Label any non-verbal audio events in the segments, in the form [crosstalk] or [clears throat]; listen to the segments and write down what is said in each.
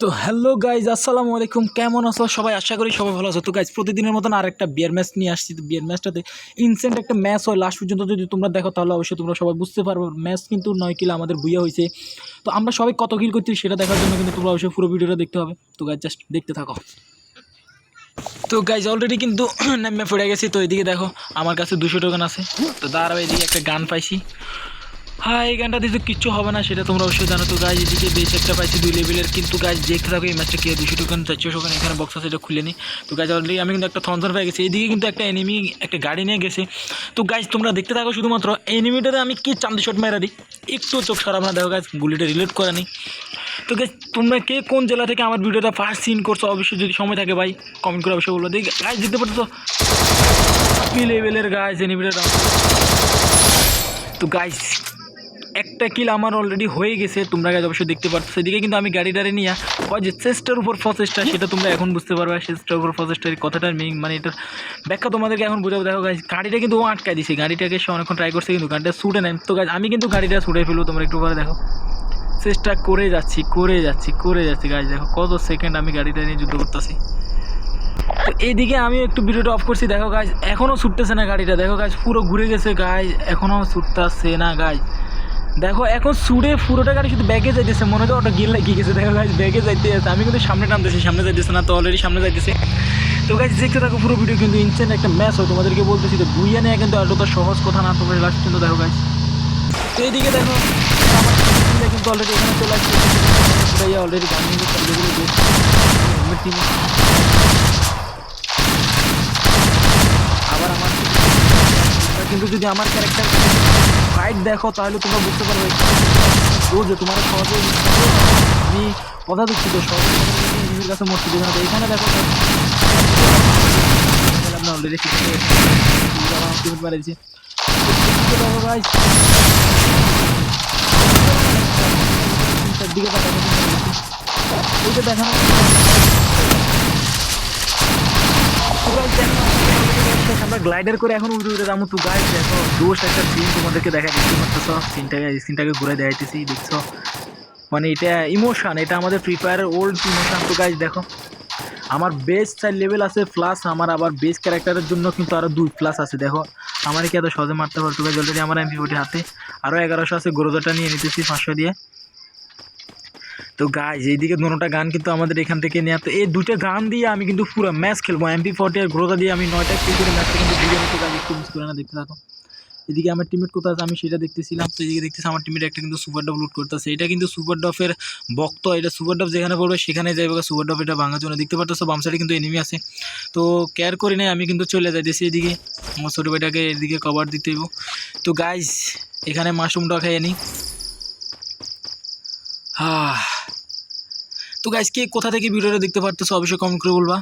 তো hello guys, আসসালামু আলাইকুম। কেমন আছো? সবাই আশা করি সবাই ভালো আছো। তো গাইজ, প্রতিদিনের মতন আর একটা বিয়ার ম্যাচ নিয়ে আসছি। তো বিয়ার ম্যাচটাতে ইনসেন্ট একটা ম্যাচ হয়। লাস্ট পর্যন্ত যদি তোমরা দেখো, তাহলে অবশ্যই তোমরা সবাই বুঝতে পারবে। ম্যাচ কিন্তু নয় কিলো আমাদের বুয়া হয়েছে তো আমরা সবাই কত কিল করছি সেটা দেখার জন্য কিন্তু তোমরা অবশ্যই পুরো ভিডিওটা দেখতে হবে। তো গাইজ জাস্ট দেখতে থাকো। তো গাইজ অলরেডি কিন্তু [clears throat] নেমে পড়ে গেছি। তো এদিকে দেখো, আমার কাছে দুশো টোকেন আছে। তো দাঁড়াও, এদিকে একটা গান পাইছি। হ্যাঁ এই গানটা দিতে কিচ্ছু হবে না, সেটা তোমরা অবশ্যই জানো। তো গাছ এদিকে বেশ একটা পাইছি দুই লেভেলের কিন্তু গাছ দেখতে থাকো, এই ম্যাচটা কে দুশো টোকেন চারশো টোকেন এখানে বক্স আছে, এটা খুলে নি। তো গাছ অলরেডি আমি কিন্তু একটা থনসন পেয়ে গেছি। এদিকে কিন্তু একটা এনিমি একটা গাড়ি নিয়ে গেছে। তো গাছ তোমরা দেখতে থাকো শুধুমাত্র এনিমিটাতে আমি কি চান্দি শট মেরা দিই? একটু চোখ সারা না, দেখো গাছ গুলিটা রিলেট করে নি। তো গাছ তোমরা কে কোন জেলা থেকে আমার ভিডিওটা ফার্স্ট সিন করছ, অবশ্যই যদি সময় থাকে ভাই কমেন্ট করে অবশ্যই বলব দেখি গাছ দেখতে পাচ্ছ তো? লেভেলের গাছ এনিমিটা তো গাইস একটা কিল আমার অলরেডি হয়ে গেছে। তোমরা গাছ অবশ্যই দেখতে পাচ্ছ সেদিকে কিন্তু আমি গাড়ি টাড়ি নিয়ে হয় যে চেষ্টার উপর প্রচেষ্টা সেটা তোমরা এখন বুঝতে পারবে চেষ্টার উপর প্রচেষ্টার কথাটার মিনিং মানে এটার ব্যাখ্যা তোমাদেরকে এখন বুঝাবো। দেখো গাছ গাড়িটা কিন্তু ও আটকায় দিছে। গাড়িটাকে সে অনেকক্ষণ ট্রাই করছে কিন্তু গাড়িটা ছুটে নেয় তো গাছ আমি কিন্তু গাড়িটা ছুটে ফেলব, তোমরা একটু করে দেখো। চেষ্টা করে যাচ্ছি করে যাচ্ছি করে যাচ্ছি গাছ দেখো কত সেকেন্ড আমি গাড়িটা নিয়ে যুদ্ধ করতেছি। তো এইদিকে আমি একটু ভিডিওটা অফ করছি। দেখো গাছ এখনও ছুটতেছে না গাড়িটা। দেখো গাছ পুরো ঘুরে গেছে গাছ এখনও ছুটতেছে না গাছ দেখো, এখন সুরে পুরোটা গাড়ি শুধু ব্যাগে যাইতেছে। মনে হয় ওটা গিয়ে লাগিয়ে গেছে। দেখো গাছ ব্যাগে যাইতে আছে আমি কিন্তু সামনে টানতেছি সামনে যাইতেছে না, তো অলরেডি সামনে যাইতেছে। তো গাছ দেখতে থাকো, পুরো ভিডিও কিন্তু ইনসেন্ট একটা ম্যাচ হয় তোমাদেরকে বলতেছি তো বুইয়া নেওয়া কিন্তু এতটা সহজ কথা না, তোমরা লাস্ট কিন্তু দেখো গাছ তো এইদিকে দেখো কিন্তু অলরেডি এখানে চলে আসছে। অলরেডি গান কিন্তু কিন্তু যদি আমার ক্যারেক্টার ফাইট দেখো, তাহলে তোমরা বুঝতে পারবে যে তোমার সহজে আমি কথা দিচ্ছি তো সহজে কাছে মরতে দেবে না। এখানে দেখো আমরা অলরেডি দেখানো আমরা গ্লাইডার করে এখন উঠে যাব। তো দেখো দোষ একটা সিন তোমাদেরকে দেখা দেখতে পাচ্ছ সিনটাকে সিনটাকে ঘুরে দেখাইতেছি মানে এটা ইমোশন এটা আমাদের ফ্রি ফায়ারের ওল্ড ইমোশন তো গাইজ দেখো, আমার বেস্ট চার লেভেল আছে প্লাস আমার আবার বেস্ট ক্যারেক্টারের জন্য কিন্তু আরও দুই প্লাস আছে। দেখো, আমার কি এত সহজে মারতে পারতো গাইজ অলরেডি আমার এমপি হাতে আরও এগারোশো আছে গ্রোজাটা নিয়ে নিতেছি পাঁচশো দিয়ে। তো গাইজ এইদিকে দুটোটা গান কিন্তু আমাদের এখান থেকে নেওয়া তো এই দুটো গান দিয়ে আমি কিন্তু পুরো ম্যাচ খেলব। এমপি ফোর্টি আর গ্রোজা দিয়ে আমি নয়টা কিল করে ম্যাচটা কিন্তু ভিডিও মতো গাছ একটু মিস করে না, দেখতে থাকো। এদিকে আমার টিমেট কোথায় আছে? আমি সেটা দেখতেছিলাম। তো এদিকে দেখতেছি আমার টিমেট একটা কিন্তু সুপার ডব লুট করতেছে। এটা কিন্তু সুপার ডফের বক্ত। এটা সুপার ডফ যেখানে পড়বে সেখানে যাইবে সুপার ডফ এটা ভাঙার জন্য। দেখতে পাচ্ছ বাম সাইডে কিন্তু এনিমি আছে। তো কেয়ার করি নাই, আমি কিন্তু চলে যাইতেছি এদিকে। আমার ছোটো ভাইটাকে এদিকে কভার দিতে হইব। তো গাইজ এখানে মাশরুমটা খাইয়ে নিই হ্যাঁ তো গাইজ কে কোথা থেকে ভিডিওটা দেখতে পারতেছো অবশ্যই কমেন্ট করে বলবা।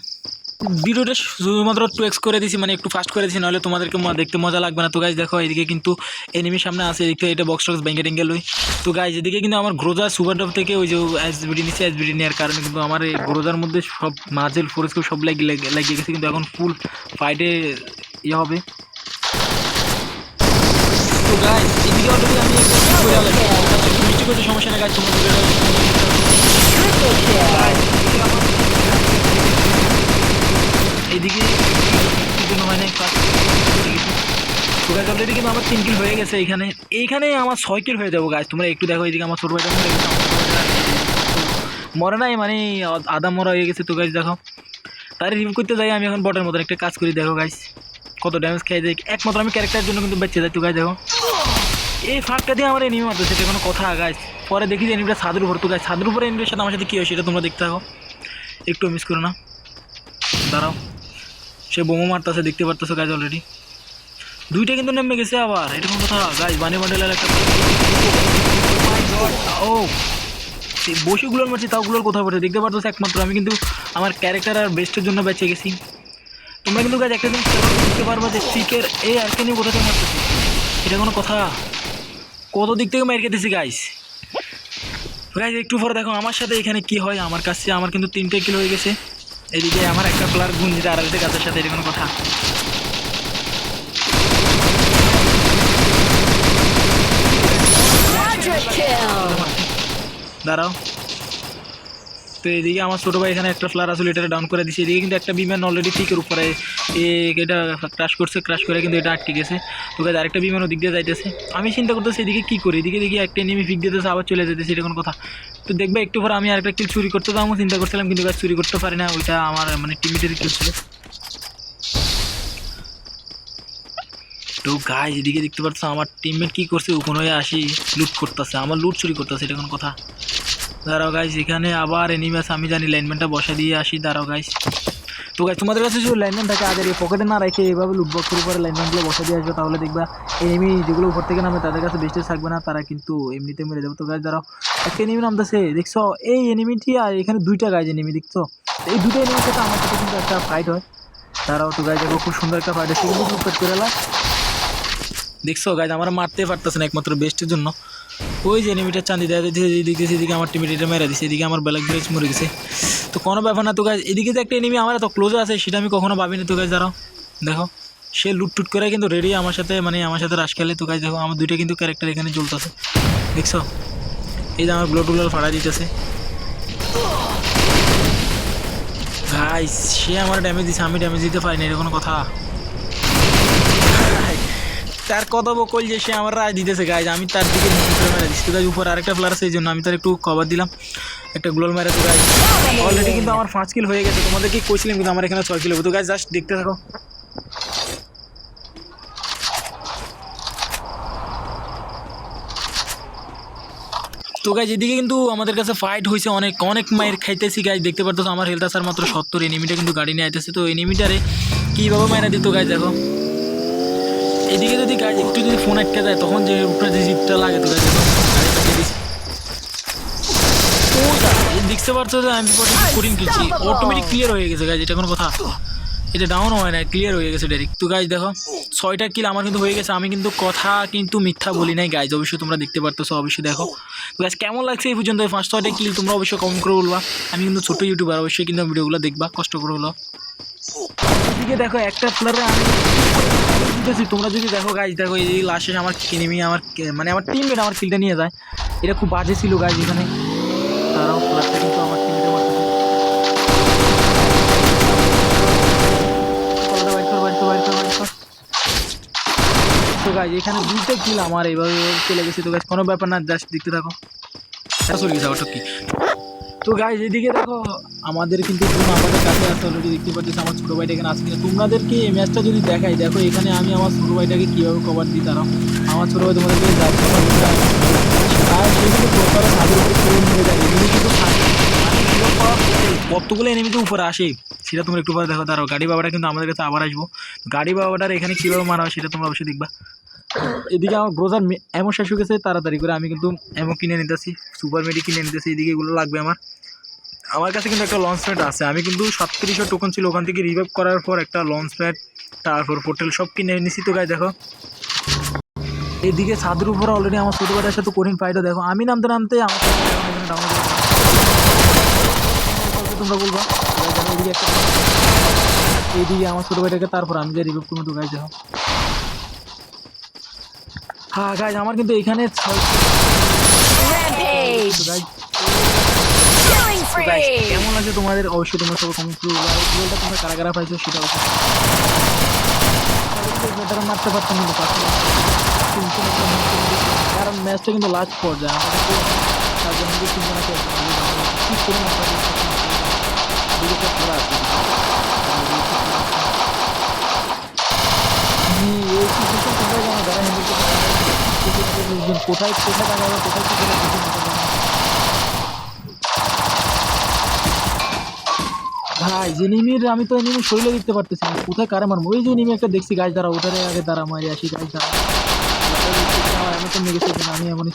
ভিডিওটা শুধুমাত্র টু এক্স করে দিছি মানে একটু ফাস্ট করে দিছি, নাহলে তোমাদেরকে দেখতে মজা লাগবে না। তো গাইজ দেখো, এদিকে কিন্তু এনিমি সামনে আছে এদিকে এটা বক্স টক্স ব্যাঙ্গে টেঙ্গে লই। তো গাইজ এদিকে কিন্তু আমার গ্রোজার সুপার টপ থেকে ওই যে এসবিডি নিচ্ছে এসবিডি নেওয়ার কারণে কিন্তু আমার এই গ্রোজার মধ্যে সব মাঝেল ফোরেস্ট সব লাগিয়ে লাগিয়ে গেছে, কিন্তু এখন ফুল ফাইটে ইয়ে হবে। তো গাইজ এদিকে অলরেডি আমি করতে সমস্যা না গাইজ তোমাদের গাছ কিন্তু আমার তিন কিল হয়ে গেছে আমার ছয় কিল হয়ে যাব গাছ তোমরা একটু দেখো আমার মরে গেছে নাই মানে আদা মরা হয়ে গেছে তো গাছ দেখো তার রিভিউ করতে যাই আমি এখন বটের মতন একটা কাজ করি দেখো গাইস কত ড্যামেজ খেয়ে যাই একমাত্র আমি ক্যারেক্টারের জন্য কিন্তু বেঁচে যাই তো গাছ দেখো এই ফাঁকটা দিয়ে আমার এনিমি মারতো সেটা কোনো কথা গাছ পরে দেখি যে এনিমিটা ছাদের উপর, তো গাছ ছাদের উপরে এনিমির সাথে আমার সাথে কী হয় সেটা তোমরা দেখতে থাকো। একটু মিস করো না। দাঁড়াও। সে বোমো মারতেছে, দেখতে পারতেছো গাছ অলরেডি দুইটা কিন্তু নেমে গেছে আবার। এটা কোনো কথা গাছ বানি বান্ডেলের একটা ও। সেই বসিগুলোর মারছি তাওগুলোর কোথাও পড়ে দেখতে পারতো একমাত্র। আমি কিন্তু আমার ক্যারেক্টার আর বেস্টের জন্য বেঁচে গেছি। তোমরা কিন্তু গাছ একটা দিন দেখতে পারব যে চিকের এই আরকে নিয়ে কোথা থেকে মারতেছি এটা কোনো কথা। কত দিক থেকে মেরে খেতেছি গাইস গাইজ একটু পরে দেখো আমার সাথে এখানে কি হয়? আমার কাছে আমার কিন্তু তিনটে কিলো হয়ে গেছে। এদিকে আমার একটা প্লার যেটা আর একটা গাছের সাথে এরকম কথা। দাঁড়াও। তো এদিকে আমার ছোটো ভাই এখানে একটা ফ্লার আসলে এটা ডাউন করে দিচ্ছে এদিকে কিন্তু একটা বিমান অলরেডি পিকের উপরে এটা ক্রাশ করছে ক্রাশ করে কিন্তু এটা আটকে গেছে। তো গাইজ আরেকটা বিমান ওদিক দিয়ে যাইতেছে। আমি চিন্তা করতেছি এদিকে কী করি? এদিকে দেখি একটা নেমে ফিক দিতেছে, আবার চলে যেতেছে এটা কোনো কথা। তো দেখবে একটু পরে আমি আরেকটা কিল চুরি করতে যাব, চিন্তা করছিলাম কিন্তু গাছ চুরি করতে পারি না, ওইটা আমার মানে টিমিটের কিল ছিল। তো গাছ এদিকে দেখতে পাচ্ছ আমার টিমমেট কী করছে? ওখানে আসি লুট করতেছে। আমার লুট চুরি করতেছে, এটা কোনো কথা। দাঁড়াও গাইস এখানে আবার এনিমি আছে, আমি জানি লাইনম্যানটা বসা দিয়ে আসি, দাঁড়াও গাইস তো গাইস তোমাদের কাছে যদি লাইনম্যান থাকে, আগে এই পকেটে না রেখে এইভাবে লুটবক্সের উপরে লাইনম্যানগুলো বসা দিয়ে আসবে, তাহলে দেখবা এনিমি যেগুলো উপর থেকে নামে তাদের কাছে বেস্টে থাকবে না, তারা কিন্তু এমনিতে মেরে যাবে। তো গাইস দাঁড়াও, একটা এনিমি নামতেছে, দেখছ? এই এনিমিটি আর এখানে দুইটা গাইজ এনিমি দেখছ? এই দুটো এনিমির সাথে আমার সাথে কিন্তু একটা ফাইট হয়। তারাও তো গাইজ দেখো খুব সুন্দর একটা ফাইট হচ্ছে, কিন্তু করে দেখছ গাইজ আমার মারতে পারতেছে না একমাত্র বেস্টের জন্য। ওই যে এনিমিটার চান্দি দেয় এদিকে এদিকে আমার টিমিট এটা মেরে দিছে, এদিকে আমার ব্ল্যাক ব্রেজ মরে গেছে। তো কোনো ব্যাপার না তো গাছ এদিকে যে একটা এনিমি আমার এত ক্লোজে আছে, সেটা আমি কখনো ভাবিনি তো গাছ দাঁড়াও। দেখো, সে লুট টুট করে কিন্তু রেডি আমার সাথে মানে আমার সাথে রাশ খেলে তো গাছ দেখো, আমার দুইটা কিন্তু ক্যারেক্টার এখানে জ্বলতেছে। দেখছ? এই যে আমার ব্লো টুলার ফাড়া দিতেছে। ভাই সে আমার ড্যামেজ দিছে, আমি ড্যামেজ দিতে পারিনি এরকম কথা। তার কথা বকল যে সে আমার রায় দিতেছে গাইজ আমি তার দিকে মেরে দিচ্ছি। গাইজ উপর আরেকটা প্লেয়ার সেই জন্য আমি তার একটু কভার দিলাম। একটা গ্লোল মেরে তো গাইজ অলরেডি কিন্তু আমার পাঁচ কিল হয়ে গেছে। তোমাদেরকে কইছিলাম কিন্তু আমার এখানে ছয় কিলো তো গাইজ জাস্ট দেখতে থাকো। তো গাইজ এদিকে কিন্তু আমাদের কাছে ফাইট হয়েছে অনেক অনেক মায়ের খাইতেছি গাইজ দেখতে পারতো আমার হেলথ আসার মাত্র সত্তর এনিমিটা কিন্তু গাড়ি নিয়ে আইতেছে। তো এনিমিটারে কীভাবে মায়েরা দিত গাইজ দেখো। এদিকে যদি গাছ একটু যদি ফোন আটকে যায় তখন যে উপরে যে জিপটা লাগে, তো দেখতে পারছ যে আমি কোডিং কিনছি অটোমেটিক ক্লিয়ার হয়ে গেছে গাছ এটা কোনো কথা। এটা ডাউন হয় না ক্লিয়ার হয়ে গেছে ডাইরেক্ট তো গাছ দেখো, ছয়টা কিল আমার কিন্তু হয়ে গেছে। আমি কিন্তু কথা কিন্তু মিথ্যা বলি নাই গাইজ অবশ্যই তোমরা দেখতে পারতেছো, অবশ্যই দেখো। গাছ কেমন লাগছে এই পর্যন্ত পাঁচ ছয়টা কিল তোমরা অবশ্যই কম করে বলবা। আমি কিন্তু ছোটো ইউটিউবার অবশ্যই কিন্তু ভিডিওগুলো দেখবা, কষ্ট করে হলো। এদিকে দেখো, একটা প্লেয়ারে আমি তোমরা যদি দেখো গাইজ দেখো, এই লাস্টে আমার কিনিমি আমার মানে আমার টিমমেট আমার কিলটা নিয়ে যায়। এটা খুব বাজে ছিল গাইজ এখানে। তারাও প্লেয়ারটা কিন্তু আমার টিমমেটে। তো গাইজ এখানে দুইটা কিল আমার, এইভাবে চলে গেছে। তো গাইজ কোনো ব্যাপার না জাস্ট দেখতে থাকো। গেছে অটো কি তো গাইজ এদিকে দেখো, আমাদের কিন্তু আমাদের কাছে আছে অলরেডি দেখতে পাচ্ছিস আমার ছোটো ভাইটা এখানে কিনা তোমাদেরকে এই ম্যাচটা যদি দেখাই, দেখো এখানে আমি আমার ছোটো ভাইটাকে কীভাবে কভার দিই তারাও। আমার ছোটো ভাই তোমাদেরকে বলতে আর সে কিন্তু প্রপারে উপরে যায় এগুলি কিন্তু। মানে কতগুলো উপরে আসে? সেটা তোমরা একটু পরে দেখো, দাঁড়াও, গাড়ি বাবাটা কিন্তু আমাদের কাছে আবার আসব। গাড়ি বাবাটার এখানে কীভাবে মারা হয় সেটা তোমরা অবশ্যই দেখবা। এদিকে আমার গ্রোজার এমন শেষ হয়ে গেছে, তাড়াতাড়ি করে আমি কিন্তু এমন কিনে নিতেছি সুপার মেডি কিনে নিতেছি, এদিকে এগুলো লাগবে আমার। আমার কাছে কিন্তু একটা লঞ্চ প্যাড আছে। আমি কিন্তু সাতত্রিশশো টোকন ছিল, ওখান থেকে রিভাইভ করার পর একটা লঞ্চ প্যাড তারপর পোর্টেল সব কিনে নিছি তো গাই দেখো। এদিকে ছাদের উপরে অলরেডি আমার ছোটো ভাইটার সাথে কঠিন ফাইটও দেখো। আমি নামতে নামতে আমার। তোমরা বলবা এদিকে একটা এইদিকে আমার ছোটো ভাইটাকে তারপর আমি যে রিভাইভ করব তো গাই দেখো। হ্যাঁ গাইজ আমার কিন্তু spree! কেমন লাগছে তোমাদের? অবশ্যই তোমরা সবাই কমেন্ট করো গোলটা তোমরা কারা কারা পাইছো সেটা অবশ্যই বেটার মারতে পারতাম কিন্তু কারণ ম্যাচটা কিন্তু লাস্ট পর্যায়ে। আমাদের তো চারজন মিলে তিনজন আছে ঠিক করে মারতে পারছি না। এদিকে একটা খেলা আছে। আমি এই situation তোমরা জানো যারা handle করতে পারে। কোথায়। ভাই, যে নিমির, আমি তো নিমি শরীরে দেখতে পারতেছি না। কোথায় কারে মারবো? ওই যে নিমি একটা দেখছি, গাছ দ্বারা, ওটারে আগে দ্বারা মারি আসি, গাছ দ্বারা। এমন তো কিনা আমি এমনই।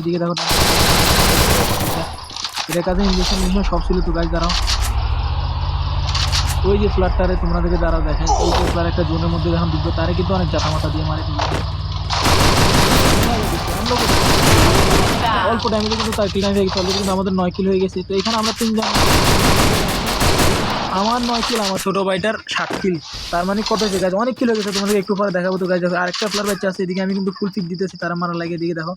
এদিকে দেখো কাছে ইঞ্জেকশন ইঞ্জেকশন সব ছিল তো, গাছ দাঁড়াও ওই যে ফ্ল্যাটটারে তোমাদেরকে যারা দেখেন ওই যে ফ্ল্যাট একটা জোনের মধ্যে যখন ঢুকবে তারে কিন্তু অনেক জাতা মাথা দিয়ে মারে অল্প টাইমে কিন্তু তার কিল হয়ে গেছে কিন্তু আমাদের নয় কিল হয়ে গেছে। তো এখানে আমরা তিনজন আমার নয় কিল আমার ছোটো ভাইটার সাত কিল তার মানে কত হয়েছে গাছ অনেক কিল হয়ে গেছে তোমাদের একটু পরে দেখাবো তো গাছ দেখো আরেকটা প্লেয়ার বাচ্চা আছে, এদিকে আমি কিন্তু ফুল পিক দিতেছি, তারা মারা লাগে এদিকে দেখো।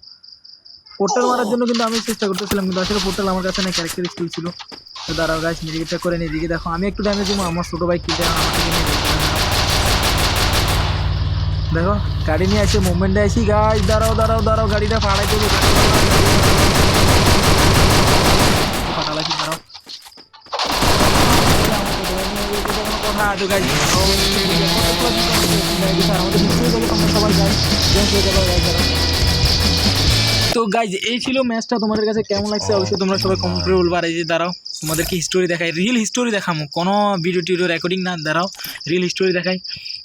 পোর্টাল মারার জন্য কিন্তু আমি চেষ্টা করতেছিলাম, কিন্তু আসলে পোর্টাল আমার কাছে না ক্যারেক্টার স্কিল ছিল। তো দাঁড়াও গাছ মিডিকেটটা করে এদিকে দেখো, আমি একটু ড্যামেজ দিব, আমার ছোটো ভাই কিনতে দেখো, গাড়ি নিয়ে আসে মুভমেন্টে আসি গাছ দাঁড়াও দাঁড়াও দাঁড়াও, গাড়িটা ফাড়াই দেবো তো গাইজ এই ছিল ম্যাচটা তোমাদের কাছে কেমন লাগছে? অবশ্যই তোমরা সবাই কমেন্ট করে আর এই যে দাঁড়াও। তোমাদেরকে হিস্টোরি দেখাই রিল হিস্টোরি দেখামো। কোনো ভিডিও টিডিও রেকর্ডিং না, দাঁড়াও রিল হিস্টোরি দেখাই।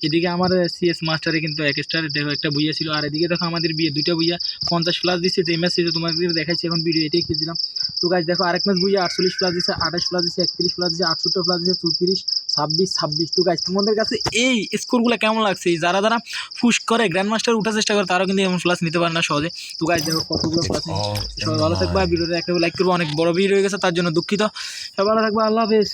এদিকে আমার সিএস মাস্টারে কিন্তু এক স্টার দেখো, একটা বইয়া ছিল। আর এদিকে দেখো আমাদের বিয়ে, দুইটা বইয়া পঞ্চাশ প্লাস দিচ্ছে যে ম্যাচ দিয়েছে তোমাদের দেখাচ্ছি এখন ভিডিও এটাই খেয়েছিলাম তো গাছ দেখো, আরেক ম্যাচ বইয়া আটচল্লিশ প্লাস দিচ্ছে আঠাশ প্লাস দিচ্ছে একত্রিশ প্লাস দিচ্ছে আটষট্টি প্লাস দিচ্ছে চৌত্রিশ। ছাব্বিশ ছাব্বিশ। তো গাছ তোমাদের কাছে এই স্কোরগুলো কেমন লাগছে? যারা যারা ফুস করে গ্র্যান্ড মাস্টার উঠার চেষ্টা করে, তারাও কিন্তু এমন প্লাস নিতে পারে না সহজে। তো গাছ দেখো কতগুলো প্লাস সবাই ভালো থাকবে, ভিডিওটা একটা লাইক করব, অনেক বড় ভিড় হয়ে গেছে, তার জন্য দুঃখিত। সবাই ভালো থাকবে, আল্লাহ হাফেজ।